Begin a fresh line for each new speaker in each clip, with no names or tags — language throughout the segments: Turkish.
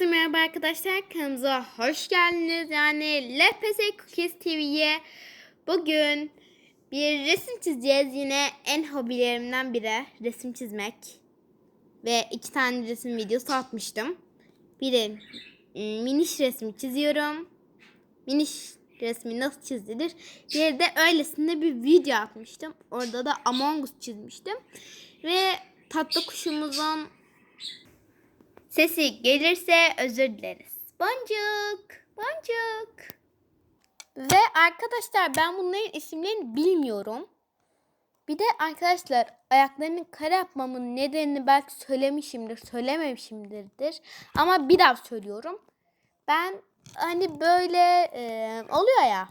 Merhaba arkadaşlar kanalımıza hoş geldiniz. Yani LPS Cookies TV'ye bugün bir resim çizeceğiz. Yine en hobilerimden biri resim çizmek. Ve iki tane resim videosu atmıştım. Biri ım, miniş resmi çiziyorum. Miniş resmi nasıl çizilir? Bir de öylesinde bir video atmıştım. Orada da Among Us çizmiştim. Ve tatlı kuşumuzun Sesi gelirse özür dileriz. Boncuk, boncuk. Ve arkadaşlar ben bunların isimlerini bilmiyorum. Bir de arkadaşlar ayaklarını kare yapmamın nedenini belki söylemişimdir, söylememişimdirdir. Ama bir daha söylüyorum. Ben hani böyle e, oluyor ya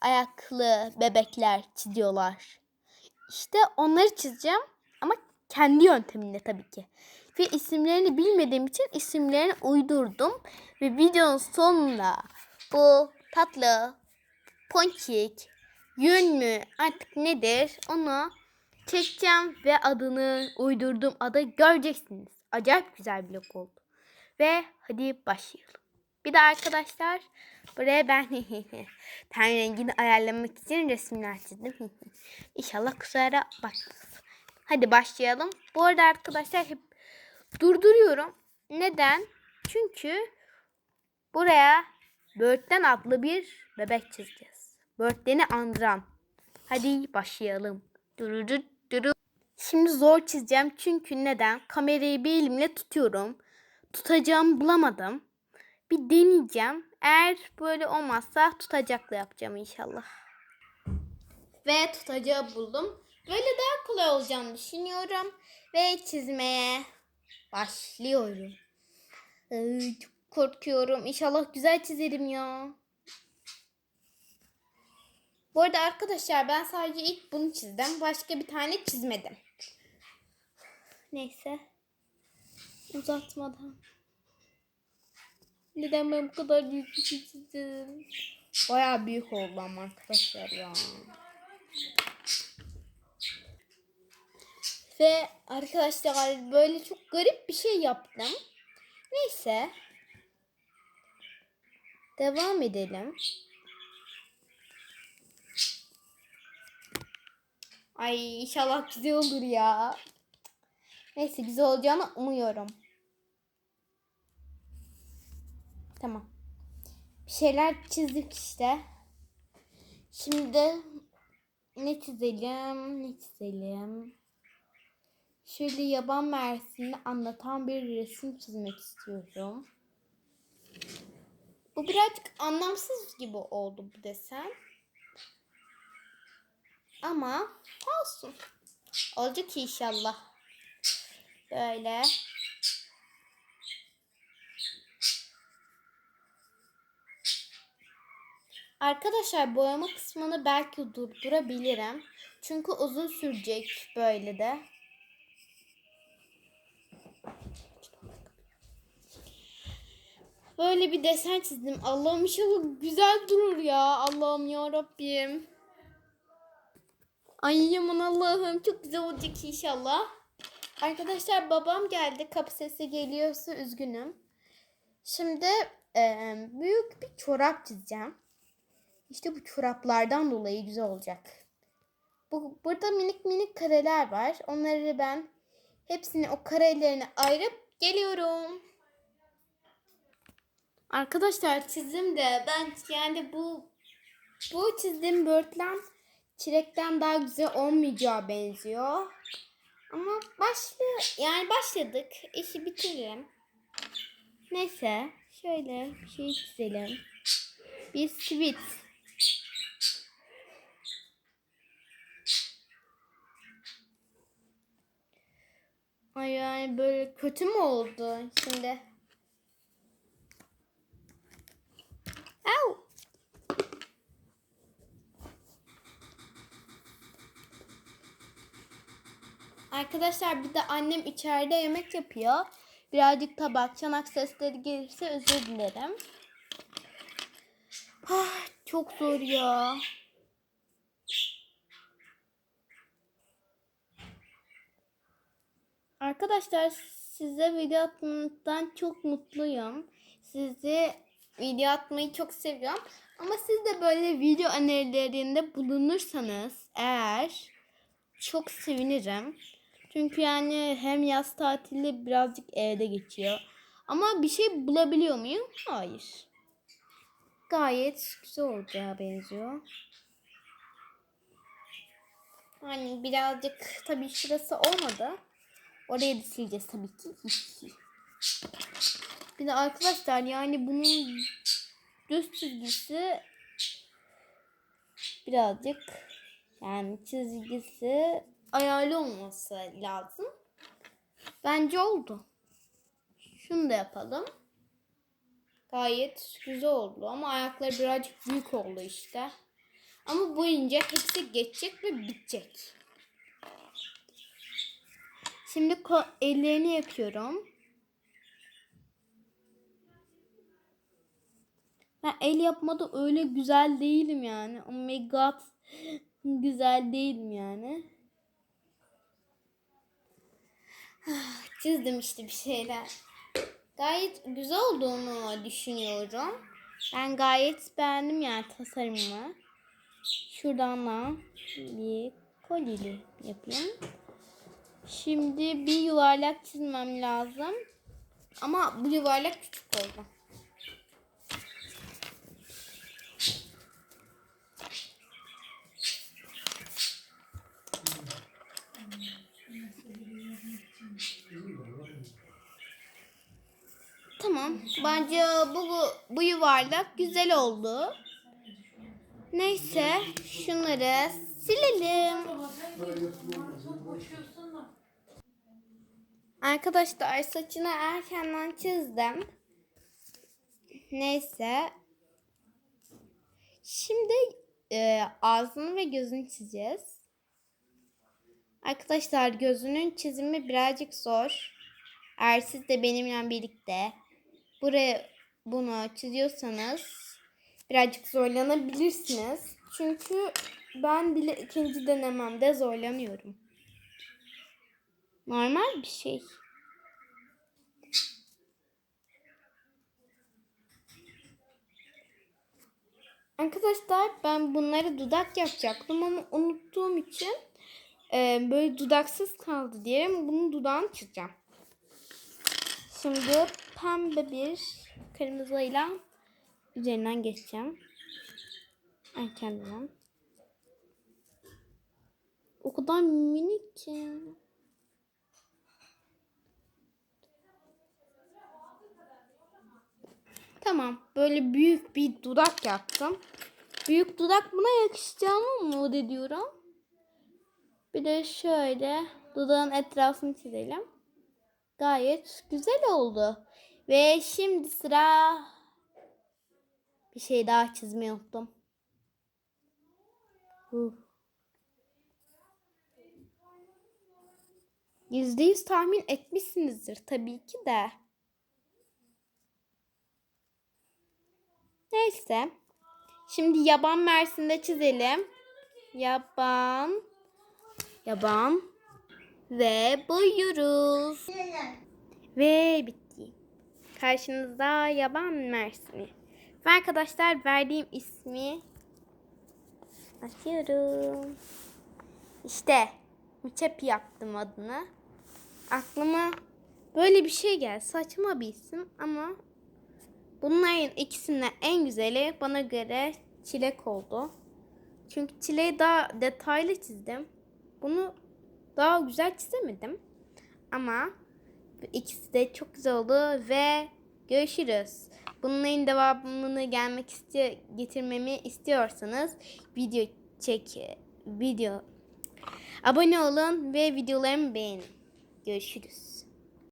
ayaklı bebekler çiziyorlar. İşte onları çizeceğim ama kendi yöntemimle tabii ki. Ve isimlerini bilmediğim için isimlerini uydurdum. Ve videonun sonunda bu tatlı, ponçik, yün mü artık nedir onu çekeceğim ve adını uydurduğum adı göreceksiniz. Acayip güzel bir look oldu. Ve hadi başlayalım. Bir de arkadaşlar buraya ben ten rengini ayarlamak için resimler çizdim. İnşallah kusura bakmaz. Hadi başlayalım. Bu arada arkadaşlar hep durduruyorum. Neden? Çünkü buraya Börtten adlı bir bebek çizeceğiz. Börtten'i andıran. Hadi başlayalım. Dururu duru. Şimdi zor çizeceğim çünkü neden? Kamerayı bir elimle tutuyorum. Tutacağımı bulamadım. Bir deneyeceğim. Eğer böyle olmazsa tutacakla yapacağım inşallah. Ve tutacağı buldum. Böyle daha kolay olacağını düşünüyorum. Ve çizmeye başlıyorum. Ay, çok korkuyorum. İnşallah güzel çizerim ya. Bu arada arkadaşlar ben sadece ilk bunu çizdim. Başka bir tane çizmedim. Neyse. Uzatmadan. Neden ben bu kadar büyük bir şey çizdim? Baya büyük oldu ama arkadaşlar ya. Ve arkadaşlar böyle çok garip bir şey yaptım. Neyse. Devam edelim. Ay inşallah güzel olur ya. Neyse güzel olacağını umuyorum. Tamam. Bir şeyler çizdik işte. Şimdi ne çizelim? Ne çizelim? Şöyle yaban mersini anlatan bir resim çizmek istiyorum. Bu birazcık anlamsız gibi oldu bu desen. Ama olsun. Olacak inşallah. Böyle. Arkadaşlar boyama kısmını belki durdurabilirim. Çünkü uzun sürecek böyle de. Böyle bir desen çizdim. Allah'ım inşallah güzel durur ya. Allah'ım ya Rabbim. Ay aman Allah'ım çok güzel olacak inşallah. Arkadaşlar babam geldi. Kapı sesi geliyorsa üzgünüm. Şimdi e, büyük bir çorap çizeceğim. İşte bu çoraplardan dolayı güzel olacak. Bu, burada minik minik kareler var. Onları ben hepsini o karelerini ayırıp geliyorum. Arkadaşlar çizdim de ben yani bu bu çizdiğim börtlen çilekten daha güzel olmayacağı benziyor. Ama başlı yani başladık. İşi bitirelim. Neyse şöyle bir şey çizelim. Bir sweet. Ay yani böyle kötü mü oldu şimdi? Arkadaşlar bir de annem içeride yemek yapıyor. Birazcık tabak, çanak sesleri gelirse özür dilerim. Ah, çok zor ya. Arkadaşlar size video atmaktan çok mutluyum. Sizi video atmayı çok seviyorum. Ama siz de böyle video önerilerinde bulunursanız eğer çok sevinirim. Çünkü yani hem yaz tatili birazcık evde geçiyor. Ama bir şey bulabiliyor muyum? Hayır. Gayet güzel olacağı benziyor. Hani birazcık tabii şurası olmadı. Oraya da sileceğiz tabii ki. Bir de arkadaşlar yani bunun düz çizgisi birazcık yani çizgisi ayarlı olması lazım. Bence oldu. Şunu da yapalım. Gayet güzel oldu ama ayakları birazcık büyük oldu işte. Ama boyunca hepsi geçecek ve bitecek. Şimdi ellerini yapıyorum. Ben el yapmada öyle güzel değilim yani. Oh my god. güzel değilim yani. Çizdim işte bir şeyler. Gayet güzel olduğunu düşünüyorum. Ben gayet beğendim yani tasarımı. Şuradan da bir kolili yapayım. Şimdi bir yuvarlak çizmem lazım. Ama bu yuvarlak küçük oldu. Tamam. Bence bu, bu, yuvarlak güzel oldu. Neyse şunları silelim. Arkadaşlar saçını erkenden çizdim. Neyse. Şimdi e, ağzını ve gözünü çizeceğiz. Arkadaşlar gözünün çizimi birazcık zor. Eğer siz de benimle birlikte buraya bunu çiziyorsanız birazcık zorlanabilirsiniz. Çünkü ben bile ikinci denememde zorlanıyorum. Normal bir şey. Arkadaşlar ben bunları dudak yapacaktım ama unuttuğum için e, böyle dudaksız kaldı diye bunu dudağını çizeceğim. Şimdi pembe bir kırmızıyla üzerinden geçeceğim. Erkenden. O kadar minik ki. Tamam. Böyle büyük bir dudak yaptım. Büyük dudak buna yakışacağını umut ediyorum. Bir de şöyle dudağın etrafını çizelim. Gayet güzel oldu. Ve şimdi sıra bir şey daha çizmeyi unuttum. Yüzde yüz tahmin etmişsinizdir tabii ki de. Neyse. Şimdi yaban mersinde çizelim. Yaban. Yaban. Ve boyuyoruz. Ve bitti. Karşınızda yaban mersini. Ve arkadaşlar verdiğim ismi açıyorum. İşte Müçep yaptım adını. Aklıma böyle bir şey geldi. Saçma bir isim ama bunların ikisinden en güzeli bana göre çilek oldu. Çünkü çileği daha detaylı çizdim. Bunu daha güzel çizemedim. Ama ikisi de çok güzel oldu ve görüşürüz. Bunların devamını gelmek istiyor, getirmemi istiyorsanız video çek, video abone olun ve videolarımı beğenin. Görüşürüz.